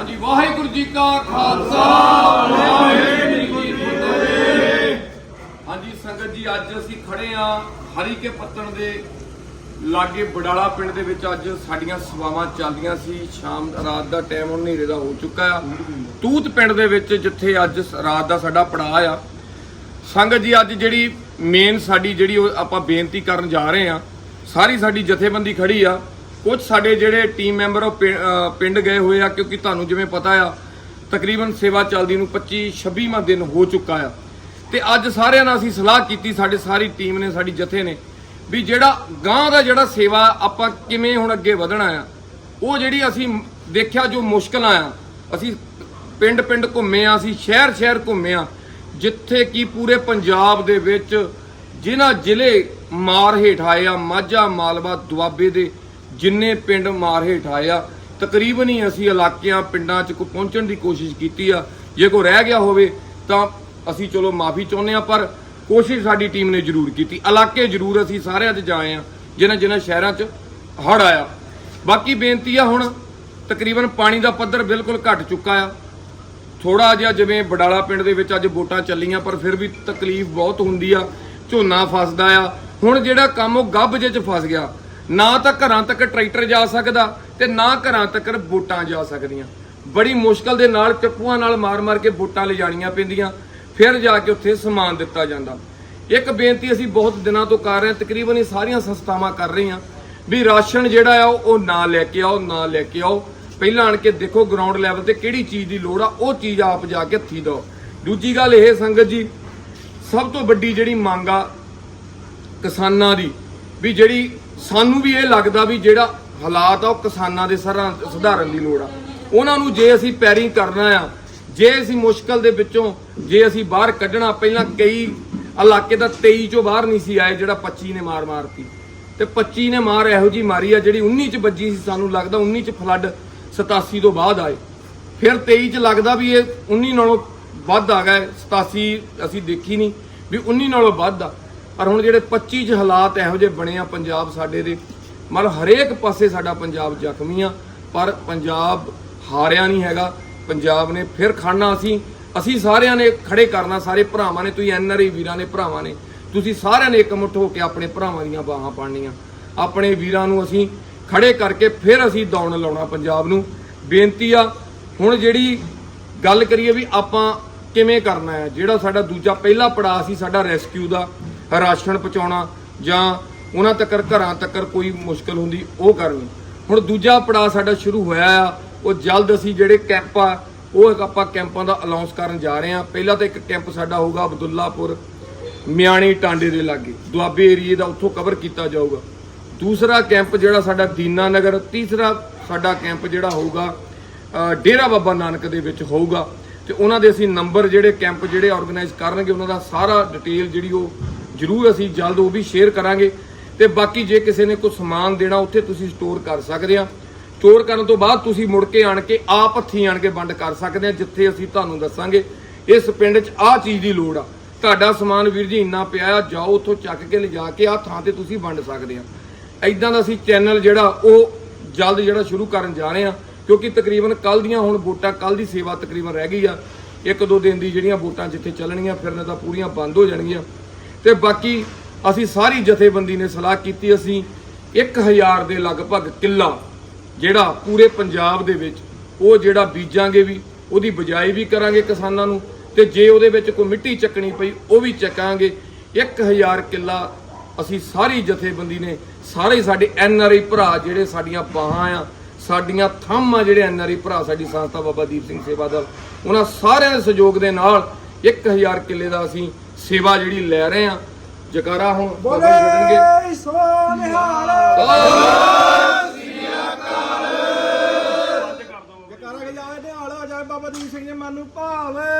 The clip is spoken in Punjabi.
ਹਾਂਜੀ, ਵਾਹਿਗੁਰੂ ਜੀ ਕਾ ਖਾਲਸਾ, ਵਾਹਿਗੁਰੂ ਜੀ ਕੀ ਫਤਿਹ। ਹਾਂਜੀ, ਸੰਗਤ ਜੀ, ਅੱਜ ਅਸੀਂ ਖੜੇ ਆ ਹਰੀਕੇ ਪੱਤਣ ਦੇ ਲਾਗੇ ਬਡਾਲਾ ਪਿੰਡ ਦੇ ਵਿੱਚ। ਅੱਜ ਸਾਡੀਆਂ ਸੇਵਾਵਾਂ ਚੱਲਦੀਆਂ ਸੀ। ਸ਼ਾਮ, ਰਾਤ ਦਾ ਟਾਈਮ ਹੁਣ ਹਨੇਰੇ ਦਾ ਹੋ ਚੁੱਕਾ ਆ। ਤੂਤ ਪਿੰਡ ਦੇ ਵਿੱਚ ਜਿੱਥੇ ਅੱਜ ਰਾਤ ਦਾ ਸਾਡਾ ਪੜਾਅ ਆ। ਸੰਗਤ ਜੀ, ਅੱਜ ਜਿਹੜੀ ਮੇਨ ਸਾਡੀ ਜਿਹੜੀ ਉਹ ਆਪਾਂ ਬੇਨਤੀ ਕਰਨ ਜਾ ਰਹੇ ਆ ਸਾਰੀ ਸਾਡੀ ਜਥੇਬੰਦੀ ਖੜੀ ਆ। ਕੁਝ ਸਾਡੇ ਜਿਹੜੇ ਟੀਮ ਮੈਂਬਰ ਉਹ ਪਿੰ- ਪਿੰਡ ਗਏ ਹੋਏ ਆ, ਕਿਉਂਕਿ ਤੁਹਾਨੂੰ ਜਿਵੇਂ ਪਤਾ ਆ, ਤਕਰੀਬਨ ਸੇਵਾ ਚੱਲਦੀ ਨੂੰ 25 26ਵਾਂ ਦਿਨ ਹੋ ਚੁੱਕਾ ਆ। ਤੇ ਅੱਜ ਸਾਰਿਆਂ ਨਾਲ ਅਸੀਂ ਸਲਾਹ ਕੀਤੀ, ਸਾਡੇ ਸਾਰੀ ਟੀਮ ਨੇ, ਸਾਡੀ ਜਥੇ ਨੇ, ਵੀ ਜਿਹੜਾ ਗਾਂ ਦਾ ਜਿਹੜਾ ਸੇਵਾ ਆਪਾਂ ਕਿਵੇਂ ਹੁਣ ਅੱਗੇ ਵਧਣਾ ਆ, ਉਹ ਜਿਹੜੀ ਅਸੀਂ ਦੇਖਿਆ ਜੋ ਮੁਸ਼ਕਲਾਂ ਆ, ਅਸੀਂ ਪਿੰਡ ਪਿੰਡ ਘੁੰਮੇ ਆ, ਅਸੀਂ ਸ਼ਹਿਰ ਸ਼ਹਿਰ ਘੁੰਮੇ ਆ, ਜਿੱਥੇ ਕੀ ਪੂਰੇ ਪੰਜਾਬ ਦੇ ਵਿੱਚ ਜਿਨ੍ਹਾਂ ਜ਼ਿਲ੍ਹੇ ਮਾਰ ਹੇਠ ਆਏ ਆ, ਮਾਝਾ, ਮਾਲਵਾ, ਦੁਆਬੇ ਦੇ ਜਿੰਨੇ ਪਿੰਡ ਮਾਰ ਹੇਠ ਆਏ ਆ, ਤਕਰੀਬਨ ਹੀ ਅਸੀਂ ਇਲਾਕਿਆਂ, ਪਿੰਡਾਂ 'ਚ ਕੋ ਪਹੁੰਚਣ ਦੀ ਕੋਸ਼ਿਸ਼ ਕੀਤੀ ਆ। ਜੇ ਕੋ ਰਹਿ ਗਿਆ ਹੋਵੇ, ਤਾਂ ਅਸੀਂ ਚਲੋ ਮਾਫੀ ਚਾਹੁੰਦੇ ਆ, ਪਰ ਕੋਸ਼ਿਸ਼ ਸਾਡੀ ਟੀਮ ਨੇ ਜ਼ਰੂਰ ਕੀਤੀ। ਇਲਾਕੇ ਜ਼ਰੂਰ ਅਸੀਂ ਸਾਰਿਆਂ 'ਚ ਜਾਏ ਆ, ਜਿਨ੍ਹਾਂ ਜਿਨ੍ਹਾਂ ਸ਼ਹਿਰਾਂ 'ਚ ਹੜ ਆਇਆ। ਬਾਕੀ ਬੇਨਤੀ ਆ ਹੁਣ, ਤਕਰੀਬਨ ਪਾਣੀ ਦਾ ਪੱਧਰ ਬਿਲਕੁਲ ਘਟ ਚੁੱਕਾ ਆ। ਥੋੜਾ ਜਿਹਾ ਜਿਵੇਂ ਬਡਾਲਾ ਪਿੰਡ ਦੇ ਵਿੱਚ ਅੱਜ ਵੋਟਾਂ ਚੱਲੀਆਂ, ਪਰ ਫਿਰ ਵੀ ਤਕਲੀਫ ਬਹੁਤ ਹੁੰਦੀ ਆ, ਝੋਨਾ ਫਸਦਾ ਆ। ਹੁਣ ਜਿਹੜਾ ਕੰਮ ਉਹ ਗੱਭ ਜੇ ਚ ਫਸ ਗਿਆ। ਨਾ ਤਾਂ ਘਰਾਂ ਤੱਕ ਟਰੈਕਟਰ ਜਾ ਸਕਦਾ ਤੇ ਨਾ ਘਰਾਂ ਤੱਕ ਵੋਟਾਂ ਜਾ ਸਕਦੀਆਂ। ਬੜੀ ਮੁਸ਼ਕਲ ਦੇ ਨਾਲ ਚੱਪੂਆਂ ਨਾਲ ਮਾਰ-ਮਾਰ ਕੇ ਵੋਟਾਂ ਲਿਜਾਣੀਆਂ ਪੈਂਦੀਆਂ, ਫਿਰ ਜਾ ਕੇ ਉੱਥੇ ਸਮਾਨ ਦਿੱਤਾ ਜਾਂਦਾ। ਇੱਕ ਬੇਨਤੀ ਅਸੀਂ ਬਹੁਤ ਦਿਨਾਂ ਤੋਂ ਕਰ ਰਹੇ ਹਾਂ, ਤਕਰੀਬਨ ਇਹ ਸਾਰੀਆਂ ਸੰਸਥਾਵਾਂ ਕਰ ਰਹੀਆਂ। ਵੀ ਰਾਸ਼ਨ ਜਿਹੜਾ ਆ, ਉਹ ਉਹ ਨਾ ਲੈ ਕੇ ਆਓ, ਨਾ ਲੈ ਕੇ ਆਓ। ਪਹਿਲਾਂ ਆਣ ਕੇ ਦੇਖੋ ਗਰਾਊਂਡ ਲੈਵਲ ਤੇ ਕਿਹੜੀ ਚੀਜ਼ ਦੀ ਲੋੜ ਆ, ਉਹ ਚੀਜ਼ ਆਪ ਜਾ ਕੇ ਹੱਥੀ ਦਿਓ। ਦੂਜੀ ਗੱਲ ਇਹ ਸੰਗਤ ਜੀ, ਸਭ ਤੋਂ ਵੱਡੀ ਜਿਹੜੀ ਮੰਗ ਆ ਕਿਸਾਨਾਂ ਦੀ, ਵੀ ਜਿਹੜੀ ਸਾਨੂੰ ਵੀ ਇਹ ਲੱਗਦਾ ਵੀ ਜਿਹੜਾ ਹਾਲਾਤ ਆ ਉਹ ਕਿਸਾਨਾਂ ਦੇ ਸਰਾਂ ਸੁਧਾਰਨ ਦੀ ਲੋੜ ਆ। ਉਹਨਾਂ ਨੂੰ ਜੇ ਅਸੀਂ ਪੈਰਿੰਗ ਕਰਨਾ ਆ, ਜੇ ਅਸੀਂ ਮੁਸ਼ਕਲ ਦੇ ਵਿੱਚੋਂ ਜੇ ਅਸੀਂ ਬਾਹਰ ਕੱਢਣਾ, ਪਹਿਲਾਂ ਕਈ ਇਲਾਕੇ ਦਾ 23 ਚੋਂ ਬਾਹਰ ਨਹੀਂ ਸੀ ਆਏ ਜਿਹੜਾ 25 ਨੇ ਮਾਰ ਮਾਰਤੀ। ਤੇ 25 ਨੇ ਮਾਰ ਇਹੋ ਜੀ ਮਾਰੀ ਆ ਜਿਹੜੀ 19 ਚ ਵੱਜੀ ਸੀ, ਸਾਨੂੰ ਲੱਗਦਾ 19 ਚ ਫਲੱਡ 87 ਤੋਂ ਬਾਅਦ ਆਏ। ਫਿਰ 23 ਚ ਲੱਗਦਾ ਵੀ ਇਹ 19 ਨਾਲੋਂ ਵੱਧ ਆ ਗਏ 87 ਅਸੀਂ ਦੇਖੀ ਨਹੀਂ ਵੀ 19 ਨਾਲੋਂ ਵੱਧ ਆ। ਪਰ ਹੁਣ ਜਿਹੜੇ 25 ਚ ਹਾਲਾਤ ਇਹੋ ਜਿਹੇ ਬਣੇ ਆ ਪੰਜਾਬ ਸਾਡੇ ਦੇ, ਮਤਲਬ ਹਰੇਕ ਪਾਸੇ ਸਾਡਾ ਪੰਜਾਬ ਜ਼ਖਮੀ ਆ, ਪਰ ਪੰਜਾਬ ਹਾਰਿਆ ਨਹੀਂ ਹੈਗਾ। ਪੰਜਾਬ ਨੇ ਫਿਰ ਖੜਨਾ ਅਸੀਂ ਅਸੀਂ ਸਾਰਿਆਂ ਨੇ ਖੜੇ ਕਰਨਾ, ਸਾਰੇ ਭਰਾਵਾਂ ਨੇ, ਤੁਸੀਂ ਐਨਆਰਆਈ ਵੀਰਾਂ ਨੇ ਭਰਾਵਾਂ ਨੇ। ਤੁਸੀਂ ਸਾਰਿਆਂ ਨੇ ਇਕਮੁੱਠ ਹੋ ਕੇ ਆਪਣੇ ਭਰਾਵਾਂ ਦੀਆਂ ਬਾਹਾਂ ਪਾਣੀਆਂ ਆਪਣੇ ਵੀਰਾਂ ਨੂੰ ਅਸੀਂ ਖੜੇ ਕਰਕੇ ਫਿਰ ਅਸੀਂ ਦੌੜ ਲਾਉਣਾ ਪੰਜਾਬ ਨੂੰ। ਬੇਨਤੀ ਆ, ਹੁਣ ਜਿਹੜੀ ਗੱਲ ਕਰੀਏ ਵੀ ਆਪਾਂ ਕਿਵੇਂ ਕਰਨਾ ਹੈ, ਜਿਹੜਾ ਸਾਡਾ ਦੂਜਾ ਪਹਿਲਾ ਪੜਾਅ ਸੀ ਸਾਡਾ ਰੈਸਕਿਊ ਦਾ ਰਾਸ਼ਨ ਪਹੁੰਚਾਉਣਾ ਜਾਂ ਉਹਨਾਂ ਤੱਕ ਘਰਾਂ ਤੱਕ ਕੋਈ ਮੁਸ਼ਕਲ ਹੁੰਦੀ, ਉਹ ਕਰਨੀ ਹੁਣ ਦੂਜਾ ਪੜਾਅ ਸਾਡਾ ਸ਼ੁਰੂ ਹੋਇਆ ਆ, ਉਹ ਜਲਦ ਅਸੀਂ ਜਿਹੜੇ ਕੈਂਪ ਆ, ਉਹ ਆਪਾਂ ਕੈਂਪਾਂ ਦਾ ਅਨਾਉਂਸ ਕਰਨ ਜਾ ਰਹੇ ਆ ਪਹਿਲਾਂ ਤਾਂ ਇੱਕ ਕੈਂਪ ਸਾਡਾ ਹੋਊਗਾ ਅਬਦੁੱਲਾਪੁਰ, ਮਿਆਣੀ ਟਾਂਡੇ ਦੇ ਲਾਗੇ। ਦੁਆਬੇ ਏਰੀਏ ਦਾ ਉੱਥੋਂ ਕਵਰ ਕੀਤਾ ਜਾਊਗਾ। ਦੂਸਰਾ ਕੈਂਪ ਜਿਹੜਾ ਸਾਡਾ ਦੀਨਾ ਨਗਰ, ਤੀਸਰਾ ਸਾਡਾ ਕੈਂਪ ਜਿਹੜਾ ਹੋਊਗਾ ਡੇਰਾ ਬਾਬਾ ਨਾਨਕ ਦੇ ਵਿੱਚ ਹੋਊਗਾ। ਤੇ ਉਹਨਾਂ ਦੇ ਅਸੀਂ ਨੰਬਰ ਜਿਹੜੇ ਕੈਂਪ ਜਿਹੜੇ ਆਰਗੇਨਾਈਜ਼ ਕਰਨਗੇ, ਉਹਨਾਂ ਦਾ ਸਾਰਾ ਡਿਟੇਲ ਜਿਹੜੀ ਉਹ ਜ਼ਰੂਰ ਅਸੀਂ ਜਲਦ ਉਹ ਵੀ ਸ਼ੇਅਰ ਕਰਾਂਗੇ ਤੇ ਬਾਕੀ ਜੇ ਕਿਸੇ ਨੇ ਕੋਈ ਸਮਾਨ ਦੇਣਾ, ਉੱਥੇ ਤੁਸੀਂ ਸਟੋਰ ਕਰ ਸਕਦੇ ਆ। ਸਟੋਰ ਕਰਨ ਤੋਂ ਬਾਅਦ ਤੁਸੀਂ ਮੁੜ ਕੇ ਆਣ ਕੇ ਆਪ ਹੱਥੀਂ ਆਣ ਕੇ ਵੰਡ ਕਰ ਸਕਦੇ ਆ, ਜਿੱਥੇ ਅਸੀਂ ਤੁਹਾਨੂੰ ਦੱਸਾਂਗੇ। ਇਸ ਪਿੰਡ 'ਚ ਆਹ ਚੀਜ਼ ਦੀ ਲੋੜ ਆ। ਤੁਹਾਡਾ ਸਮਾਨ ਵੀਰ ਜੀ ਇੰਨਾ ਪਿਆ ਆ, ਜਾਓ ਉੱਥੋਂ ਚੱਕ ਕੇ ਲਿਜਾ ਕੇ ਆਹ ਥਾਂ ਤੇ ਤੁਸੀਂ ਵੰਡ ਸਕਦੇ ਆ। ਐਦਾਂ ਦਾ ਅਸੀਂ ਚੈਨਲ ਜਿਹੜਾ, ਉਹ ਜਲਦ ਜਿਹੜਾ ਸ਼ੁਰੂ ਕਰਨ ਜਾ ਰਹੇ ਆ, ਕਿਉਂਕਿ ਤਕਰੀਬਨ ਕੱਲ ਦੀਆਂ ਹੁਣ ਵੋਟਾਂ ਕੱਲ ਦੀ ਸੇਵਾ ਤਕਰੀਬਨ ਰਹਿ ਗਈ ਆ। ਇੱਕ ਦੋ ਦਿਨ ਦੀ ਜਿਹੜੀਆਂ ਵੋਟਾਂ ਜਿੱਥੇ ਚੱਲਣਗੀਆਂ ਫਿਰ ਨਾ ਤਾਂ ਪੂਰੀਆਂ ਬੰਦ ਹੋ ਜਾਣਗੀਆਂ। ਤੇ ਬਾਕੀ ਅਸੀਂ ਸਾਰੀ ਜਥੇਬੰਦੀ ਨੇ ਸਲਾਹ ਕੀਤੀ, ਅਸੀਂ 1000 ਦੇ ਲਗਭਗ ਕਿੱਲਾ ਜਿਹੜਾ ਪੂਰੇ ਪੰਜਾਬ ਦੇ ਵਿੱਚ ਉਹ ਜਿਹੜਾ ਬੀਜਾਂਗੇ ਵੀ, ਉਹਦੀ ਬਜਾਈ ਵੀ ਕਰਾਂਗੇ ਕਿਸਾਨਾਂ ਨੂੰ ਤੇ ਜੇ ਉਹਦੇ ਵਿੱਚ ਕੋਈ ਮਿੱਟੀ ਚੱਕਣੀ ਪਈ, ਉਹ ਵੀ ਚੱਕਾਂਗੇ। 1000 ਕਿੱਲਾ ਅਸੀਂ ਸਾਰੀ ਜਥੇਬੰਦੀ ਨੇ, ਸਾਰੇ ਸਾਡੇ ਐਨ ਆਰ ਆਈ ਭਰਾ ਜਿਹੜੇ ਸਾਡੀਆਂ ਬਾਹਾਂ ਆ, ਸਾਡੀਆਂ ਥੰਮ ਆ ਜਿਹੜੇ ਐਨ ਆਰ ਆਈ ਭਰਾ, ਸਾਡੀ ਸੰਸਥਾ ਬਾਬਾ ਦੀਪ ਸਿੰਘ ਸੇਵਾ ਦਲ ਉਹਨਾਂ ਸਾਰਿਆਂ ਦੇ ਸਹਿਯੋਗ ਦੇ ਨਾਲ 1000 ਕਿੱਲੇ ਦਾ ਅਸੀਂ ਸੇਵਾ ਜਿਹੜੀ ਲੈ ਰਹੇ ਆ ਜਕਾਰਾ ਹੁਣ ਬਾਬਾ ਜੀ ਛੱਡਣਗੇ ਬੋਲੇ ਸੋ ਨਿਹਾਲ ਜਕਾਰਾ ਕੇ ਜਾਏ ਨਿਹਾਲ ਹੋ ਜਾਏ ਬਾਬਾ ਦੀਪ ਸਿੰਘ ਜੀ ਮਨ ਨੂੰ ਭਾਵੇ।